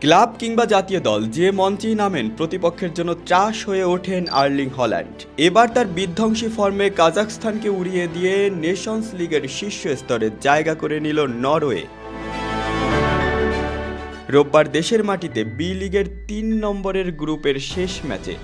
Club কিংবা জাতীয় দল যে মঞ্চেই নামেন, প্রতিপক্ষের জন্য ত্রাস হয়ে ওঠেন আর্লিং হল্যান্ড। এবার তার বিধ্বংসী ফর্মে কাজাকস্তানকে উড়িয়ে দিয়ে নেশনস লিগের শীর্ষ স্তরে জায়গা করে নিল নরওয়ে। রোববার দেশের মাটিতে বি লিগের তিন নম্বরের গ্রুপের শেষ ম্যাচে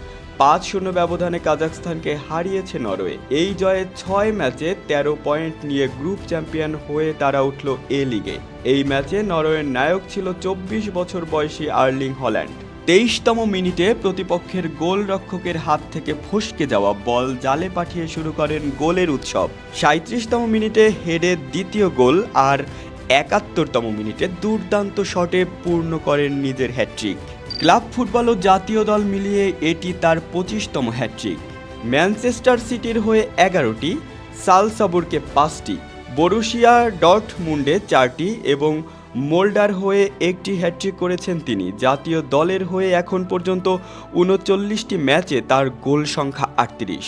পাঁচ শূন্য ব্যবধানে কাজাকস্তানকে হারিয়েছে নরওয়ে। এই জয়ে ছয় ম্যাচে তেরো পয়েন্ট নিয়ে গ্রুপ চ্যাম্পিয়ন হয়ে তারা উঠল এ লিগে। এই ম্যাচে নরওয়ের নায়ক ছিল চব্বিশ বছর বয়সী আর্লিং হল্যান্ড। তেইশতম মিনিটে প্রতিপক্ষের গোলরক্ষকের হাত থেকে ফসকে যাওয়া বল জালে পাঠিয়ে শুরু করেন গোলের উৎসব। সাঁত্রিশতম মিনিটে হেডে দ্বিতীয় গোল আর একাত্তরতম মিনিটে দুর্দান্ত শটে পূর্ণ করেন নিজের হ্যাট্রিক ক্লাব ফুটবল ও জাতীয় দল মিলিয়ে এটি তার পঁচিশতম হ্যাট্রিক ম্যানচেস্টার সিটির হয়ে এগারোটি, সালসাবুরকে পাঁচটি, বরুশিয়া ডটমুন্ডে চারটি এবং মোল্ডার হয়ে একটি হ্যাট্রিক করেছেন তিনি। জাতীয় দলের হয়ে এখন পর্যন্ত উনচল্লিশটি ম্যাচে তার গোল সংখ্যা আটত্রিশ।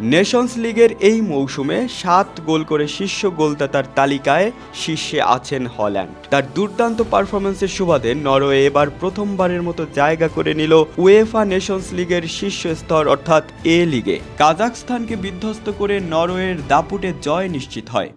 নেশনস লিগের এই মৌসুমে সাত গোল করে শীর্ষ গোলদাতার তালিকায় শীর্ষে আছেন হল্যান্ড। তার দুর্দান্ত পারফরমেন্সের সুবাদে নরওয়ে এবার প্রথমবারের মতো জায়গা করে নিল উয়েফা নেশনস লিগের শীর্ষ স্তর, অর্থাৎ এ লিগে। কাজাকস্তানকে বিধ্বস্ত করে নরওয়ের দাপুটে জয় নিশ্চিত হয়।